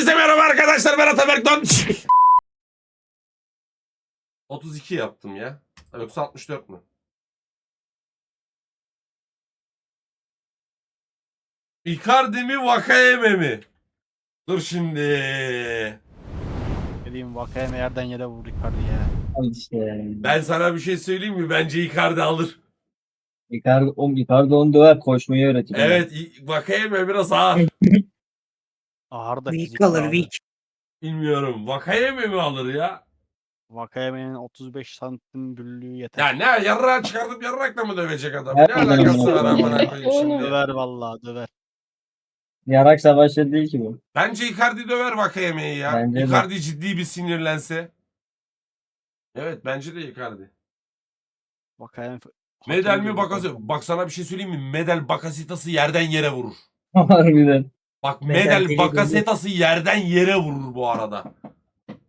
Hepinize merhaba arkadaşlar ben Ataberk Don. 32 yaptım ya. Yoksa 64 mü? Icardi mi Vakayeme mi? Dur şimdi. Dediğim Vakayeme yerden yere vurdu Icardi ya. Ben sana bir şey söyleyeyim mi? Bence Icardi alır. Icardi, o Icardi onu döver koşmayı öğretir. Evet Vakayeme biraz ağır. Ağır da Weak fizikli alır abi. weak. Bilmiyorum. Vakayeme mi alır ya? Vakayeme'nin 35 santim büllüğü yeter. Ya ne yarrağı çıkartıp yarrakla mı dövecek adam? Ne Evet, alakası var amına koyayım şimdi? Döver vallahi döver. Yarak savaşları değil ki bu. Bence Icardi döver Vakayeme'yi ya. Bence de. Icardi ciddi bir sinirlense. Evet bence de Icardi. Vakayeme Medel mi Bakası? Bak sana bir şey söyleyeyim mi? Medel Bakasitas'ı yerden yere vurur. Harbiden. Bak Medel Medel deli Bakasitas'ı yerden yere vurur bu arada.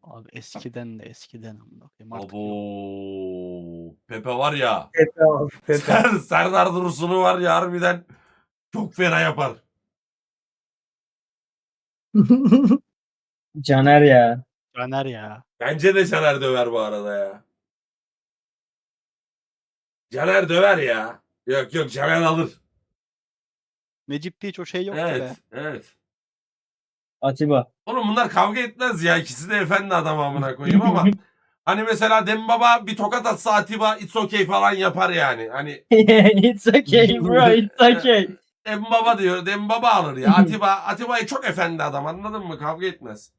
Abi eskiden de eskiden amına koyayım artık. Abo. Pepe var ya. Pepe al, Pepe. Ser, Serdar Dursun'u var ya harbiden çok fena yapar. Caner ya. Caner ya. Bence de Caner döver bu arada ya. Caner döver ya. Yok yok Caner alır. Necip'te hiç o şey yoktu be. Evet evet. Atiba. Oğlum bunlar kavga etmez ya. İkisi de efendi adam amına koyayım ama hani mesela Dembaba bir tokat atsa Atiba it's okay falan yapar yani. Hani it's okay bro it's okay. Dembaba diyor. Dembaba alır ya. Atiba Atiba'yı çok efendi adam anladın mı? Kavga etmez.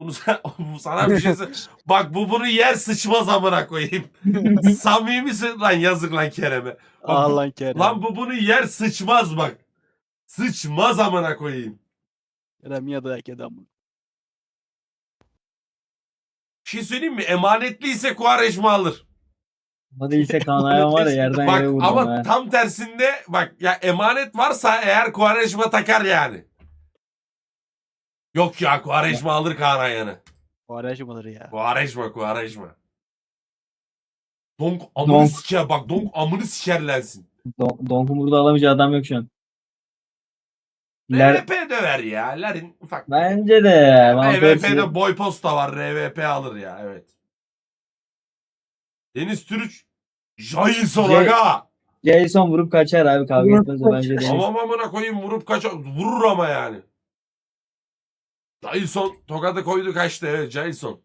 Bunu sen- bu sana bir şey Bak bu bunu yer sıçmaz amına koyayım. Samimisin lan yazık lan Kerem'e. Ah lan Kerem. Lan bu bunu yer sıçmaz bak. Sıçmaz amına koyayım. Kerem ya dayak yedi amına. Bir şey söyleyeyim mi? Emanetliyse Kuvareşma alır. O değilse kanayan var ya yerden Bak yere vurdu. ama ha. tam tersinde bak ya emanet varsa eğer Kuvareşma takar yani. Yok ya Kuvareşma alır Kaan Ayhan'ı. Mıdır ya? Kuvareşma Kuvareşma. Donk amını Donk. siker bak donk amını sikerlensin. Don, Donk'un burada alamayacağı adam yok şu an. Ler, RVP döver ya. Larin ufak. bence de. RVP'de boy posta var. RVP alır ya evet. Deniz Türüç. Jailson Jay- aga. Jason vurup kaçar abi kavga etmez bence de. Tamam amına koyayım vurup kaç vurur ama yani. Jailson tokadı koydu kaçtı evet Jailson.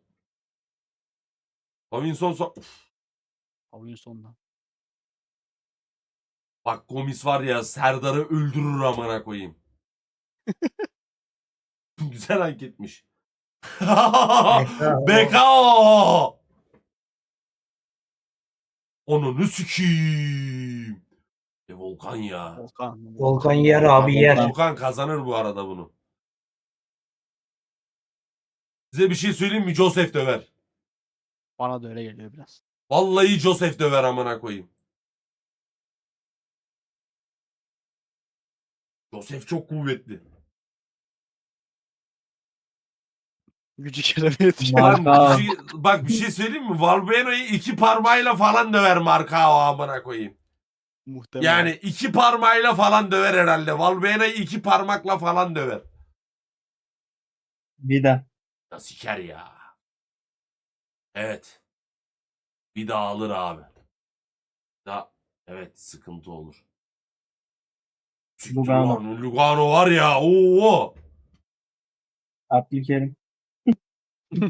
Davinson so Oyun sonunda. Bak Gomis var ya Serdar'ı öldürür amına koyayım. Güzel anketmiş. BKO. Onu sikiyim. E Volkan ya. Volkan. Volkan yer abi yer. Volkan kazanır bu arada bunu. Size bir şey söyleyeyim mi? Joseph döver. Bana da öyle geliyor biraz. Vallahi Joseph döver amına koyayım. Joseph çok kuvvetli. Gücü Kerem'e. Marka. Bir şey- bak bir şey söyleyeyim mi? Valbueno'yu iki parmağıyla falan döver Markao amına koyayım. Muhtemelen. Yani iki parmağıyla falan döver herhalde. Valbueno'yu iki parmakla falan döver. Vida. Ya siker ya. Evet. Bir daha alır abi. Da evet sıkıntı olur. Siktir Lugano. lan, Lugano var ya. Oo. Abdülkerim.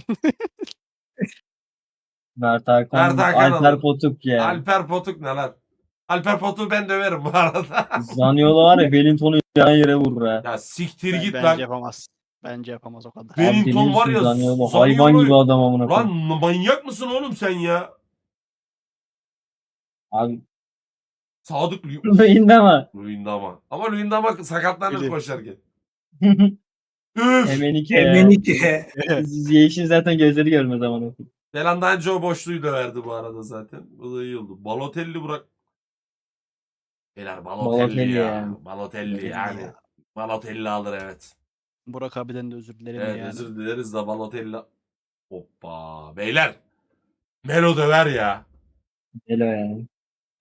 Mert Hakan. Mert Hakan Alper alır. Potuk ya. Alper Potuk ne lan? Alper Potuk'u ben döverim bu arada. Zaniolo var ya Wellington'u yan yere vurur ha. ya siktir Ben- git bence lan. yapamaz. Bence yapamaz o kadar. Wellington var ya, Zaniolo. Hayvan gibi adam amına Lan koyayım. manyak mısın oğlum sen ya? Abi Sadık Lu- Luyendama. Luyendama. Ama Luyendama sakatlanır Bili. koşarken. Üf. Emenike ya. Emenike. Yeşil zaten gözleri görmez amına koyayım. Delandan o boşluğu da verdi bu arada zaten. Bu da iyi oldu. Balotelli bırak. Beyler Balotelli, Balotelli ya. yani. Balotelli yani. ya. Balotelli alır evet. Burak abiden de özür dilerim Evet yani. özür dileriz de Balotelli. Hoppa. Beyler. Melo döver ya. Elo yani.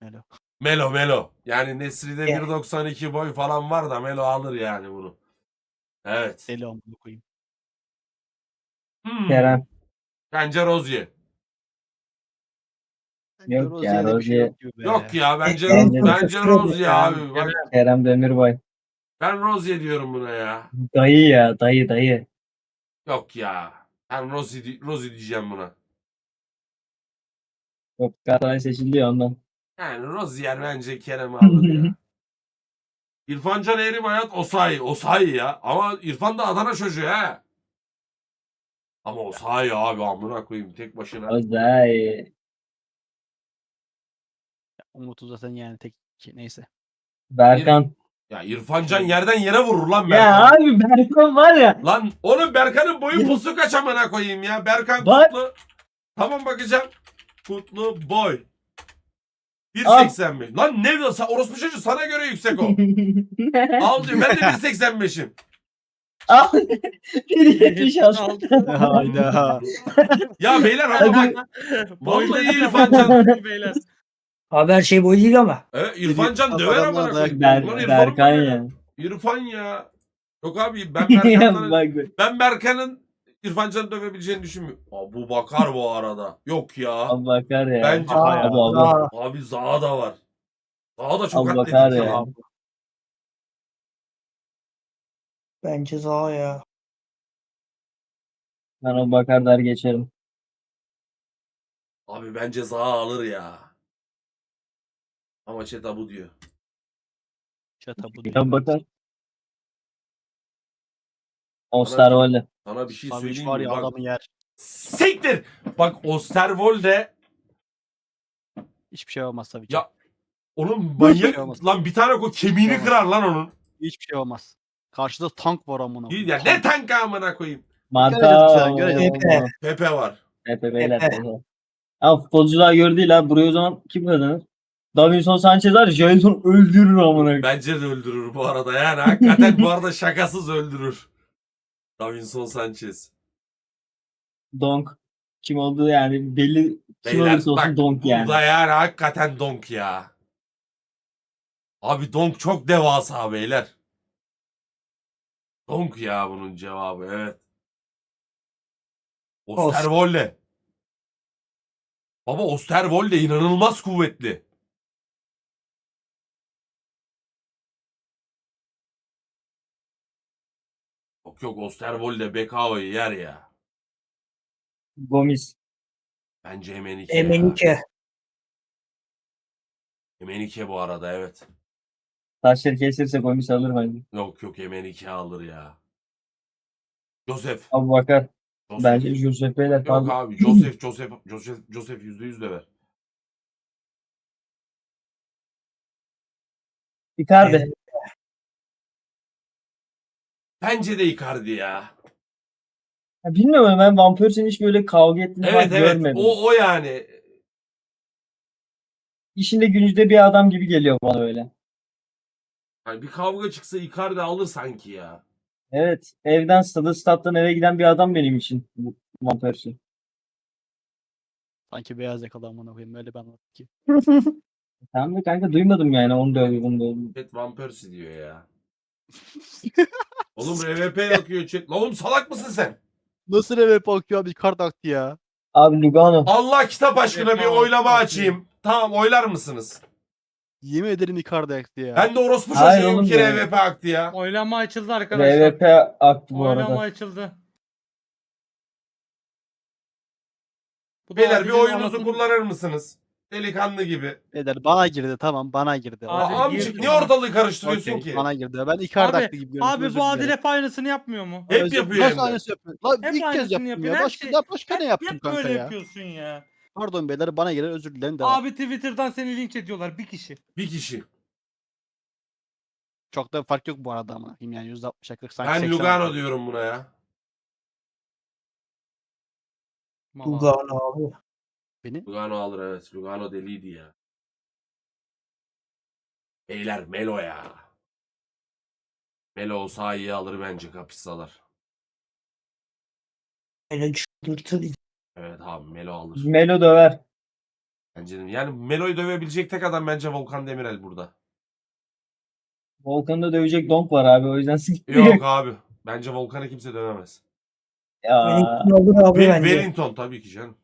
Melo. Melo Melo. Yani Nesri'de Evet. 1.92 boy falan var da Melo alır yani bunu. Evet. Deli amına koyayım. Hmm. Kerem. Bence Rozier. Bence Yok ya, Rozier'de bir şey Rozier- yok gibi be. Yok ya bence bence kötü Rozier ya. abi. Bak, Kerem Demirbay. Ben Rozier diyorum buna ya. Dayı ya dayı dayı. Yok ya. Ben Rozier, di- Rozier diyeceğim buna. Yok Galatasaray seçildi ya ondan. Yani Rozier bence Kerem'i alır ya. İrfan Can Eğrim Hayat Osayi. Osayi ya. Ama İrfan da Adana çocuğu ha. Ama Osayi abi amına koyayım tek başına. O dayı. Umut'u zaten yani tek neyse. Berkan. Ya İrfan Can yerden yere vurur lan Ya Berkan. abi Berkan var ya. Lan oğlum Berkan'ın boyu posu kaç amına koyayım ya. Berkan Bak. Kutlu. Tamam bakacağım. Kutlu boy. Al. 1.85. Lan ne diyorsun? Orospu çocuğu sana göre yüksek o. Al diyor. Ben de 1.85'im. Al. 1.76. Hayda. Ya beyler ama bak. Vallahi İrfan Can. Beyler. Abi her şey boy değil ama. E, İrfan Can Adamlar döver amına dayak koyayım. Ber, Lan İrfan Berkan ya. İrfan ya. Yok abi ben bak bak. ben Berkan'ın İrfan Can'ı dövebileceğini düşünmüyorum. Aa, bu bakar bu arada. Yok ya. Abi bakar ya. Bence- Abi, abi, abi. Aa, Abi Zaha da var. Zaha da çok Abi atletik bakar ya. ya. bence Zaha ya. Ben o bakar der geçerim. Abi bence Zaha alır ya. Ama Çeta bu diyor. Çata bu Ya bakar. Osterwolde. Sana bir şey söyleyeyim var mi? ya Bak, adamı yer. siktir. Bak Osterwolde Hiçbir şey olmaz tabii. Ya, onun şey manyak olmaz. lan bir tane o kemiğini olmaz. kırar lan onun. Hiçbir şey olmaz. Karşıda tank var amına. İyi ya ne tank amına koyayım. Marka. göreceğiz. Pepe. Pepe var. Pepe beyler. Pepe. Ama futbolcular göre değil abi. Buraya o zaman kim kazanır? Davinson Sanchez var Jailton öldürür amına. Bence de öldürür bu arada. Yani hakikaten bu arada şakasız öldürür. Davinson Sanchez. Donk. Kim olduğu yani belli kim Beyler olursa olsun bak Donk yani. burada yani hakikaten donk ya. Abi donk çok devasa beyler. Donk ya bunun cevabı evet. Osterwolde. Baba Osterwolde inanılmaz kuvvetli. Yok yok Osterwolde Bekao'yu yer ya. Gomis. Bence Emenike. Emenike. Emenike bu arada evet. Taşları kesilirse Gomis alır bence. Yok yok Emenike alır ya. Joseph. Abi bakar. Joseph. Bence Joseph Beyler Yok pardon. abi Joseph Joseph Joseph Joseph yüzde yüz de ver. Icardi. Bence de Icardi ya. Ya bilmiyorum ben Van Persie'nin hiç böyle kavga ettiğini Evet evet görmedim. o o yani. İşinde gücünde bir adam gibi geliyor bana öyle. Hani bir kavga çıksa Icardi alır sanki ya. Evet. Evden stada, stat'tan eve giden bir adam benim için. bu Van Persie. Sanki beyaz yakalı amına koyayım. Öyle anlattı ki. Tamam da kanka duymadım yani onu dövdü bunu dövdü. Chat Van Persie diyor ya. Oğlum RVP yakıyor chat. Oğlum salak mısın sen? Nasıl eve bakıyor abi kart aktı ya. Abi Lugano. Allah kitap aşkına bir oylama açayım. Tamam oylar mısınız? Yemin ederim Icardi aktı ya. Ben de orospu Hayır çocuğuyum oğlum ki ya. RVP aktı ya. Oylama açıldı arkadaşlar. RVP aktı bu Oylama arada. açıldı. Bu da Beyler bir Adil'in oyunuzu anasını- kullanır mısınız? Delikanlı gibi. Eder bana girdi tamam bana girdi. Abi, Aa, amcık niye ortalığı karıştırıyorsun Okey, ki? Bana girdi. Ben Icardi Abi- gibi görüyorum. Abi özür bu Adil dilerim. hep aynısını yapmıyor mu? Hep Özür- yapıyor hem Nasıl de. aynısı yapıyor? Lan Hep ilk kez aynısını yaptım yapıyor. ya. Her Başka, şey- daha başka ne yaptım hep kanka böyle ya? yapıyorsun ya. Pardon beyler bana gelir özür dilerim de. Abi Twitter'dan seni linç ediyorlar bir kişi. Bir kişi. Çok da fark yok bu arada ama. Yani %60'a 40 sanki Ben 80 Lugano diyorum buna ya. Valla. Lugano abi. Beni. Lugano alır evet. Lugano deliydi ya. Beyler Melo ya. Melo olsa iyi alır bence kapisalar. Hele çıldırtır. Evet abi Melo alır. Melo döver. Bence de. Yani Melo'yu dövebilecek tek adam bence Volkan Demirel burada. Volkan'ı da dövecek Donk var abi o yüzden sıkıntı Yok abi. Bence Volkan'ı kimse dövemez. Ya. Wellington olur abi Ve- bence. Wellington tabii ki canım.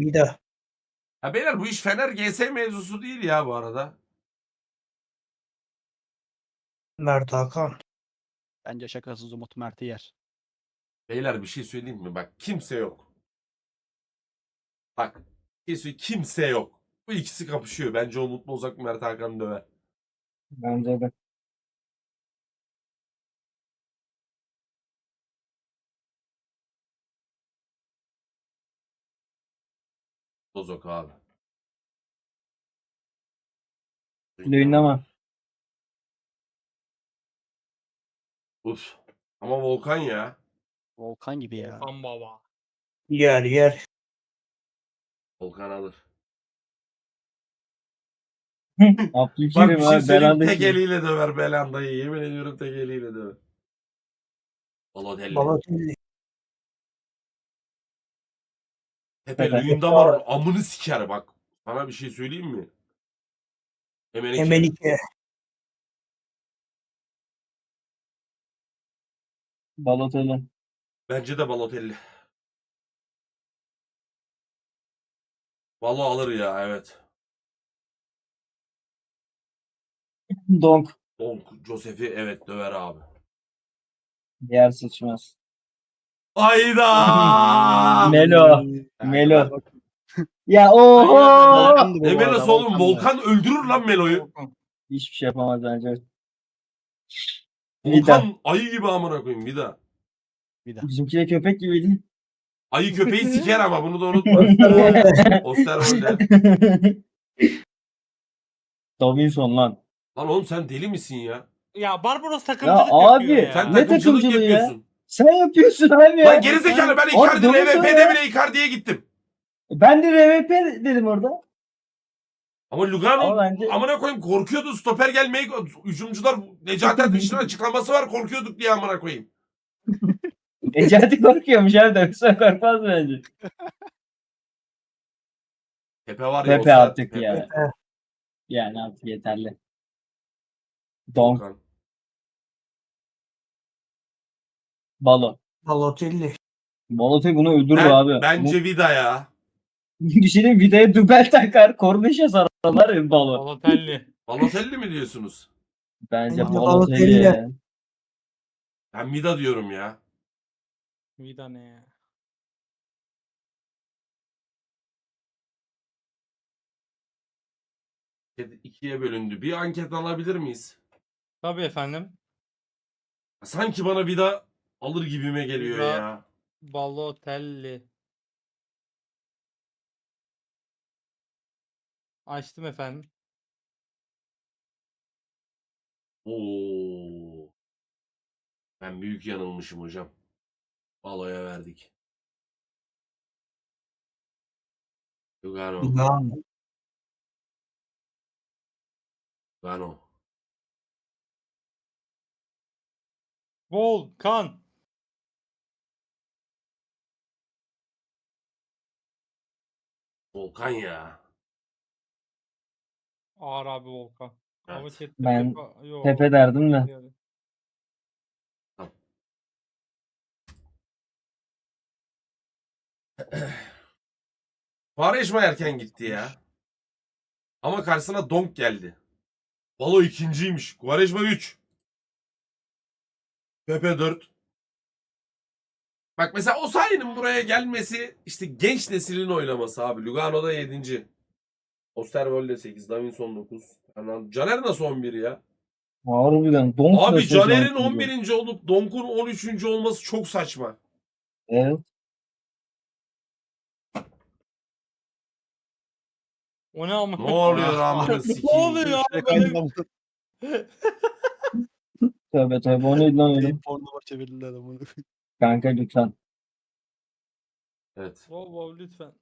Bir de. Ya beyler bu iş Fener GS mevzusu değil ya bu arada. Mert Hakan. Bence şakasız Umut Mert'i yer. Beyler bir şey söyleyeyim mi? Bak kimse yok. Bak bir şey söyleyeyim, kimse yok. Bu ikisi kapışıyor. Bence Umut Bozak Mert Hakan döver. Bence de. Bozok abi. Lüynama. Uf. Ama Volkan ya. Volkan gibi ya. Volkan baba. Yer yer. Volkan alır. Bak Abdülkerim şey abi. söyleyeyim tek Belandaki. eliyle döver Belanda'yı. Yemin ediyorum tek eliyle döver. Balotelli. Balotelli. Tepe Evet. Luyendama'nın amını siker bak. Sana bir şey söyleyeyim mi? Hemen iki. Emenike. Balotelli. Bence de Balotelli. Balo alır ya evet. Donk. Donk Josef'i evet döver abi. Yer sıçmaz. Ayda. Melo. Melo. Ya oho. Ne Melo'su oğlum? Volkan öldürür lan Melo'yu. Hiçbir şey yapamaz bence. Vida. Volkan ayı gibi amına koyayım bir daha. Bir daha. Bizimki de köpek gibiydi. Ayı köpeği siker ama bunu da unutma. Osterwolde. Davinson lan. Lan oğlum sen deli misin ya? Ya Barbaros Ya takımcılık abi, yapıyor ya. Sen Ne takımcılık takımcılığı ya? yapıyorsun. Sen yapıyorsun abi. Lan gerizekalı ben MVP'de ya. bile Icardi'ye gittim. Ben de RVP dedim orada. Ama Lugano Ama bence- amına koyayım korkuyordu stoper gelmeyi hücumcular Necati Ateş'in açıklaması var korkuyorduk diye amına koyayım. Necati korkuyormuş abi de sen korkmaz bence. Pepe var ya. Saat artık Pepe. ya. Yani artık yeterli. Donk. Balo. Balotelli. Balotelli bunu öldürür Ben- abi. Bence Vida ya. Bu, düşünün vidaya dübel takar. Kornişe sararlar ya balo. Balotelli. Balotelli mi diyorsunuz? Bence Bence Balotelli. Balotelli. Ben Vida diyorum ya. Vida ne ya? İkiye bölündü. Bir anket alabilir miyiz? Tabii efendim. Sanki bana Vida alır gibime geliyor Vida. ya. Balotelli. Açtım efendim. Oo. Ben büyük yanılmışım hocam. Balo'ya verdik. Lugano. Lugano. Lugano. Volkan. Volkan ya. Ağır abi Volkan. Evet. Ben Pepe- Yo, Pepe derdim de. yani. Quaresma erken gitti ya. Ama karşısına Donk geldi. Balo ikinciymiş. Quaresma 3. Pepe 4. Bak mesela Osayi'nin buraya gelmesi işte genç neslin oynaması abi. Lugano'da 7. Osterwolde 8. Davinson 9. Fernando- Caner nasıl 11 ya? Harbiden. Donk Abi Caner'in Donk 11. olup Donk'un 13. olması çok saçma. Evet. O ne ama? Ne oluyor amına sikeyim. Ne oluyor abi? Böyle... Tövbe tövbe. O neydi lan öyle? Pornoma çevirdiler adamı. Kanka lütfen. Evet. Wow wow lütfen.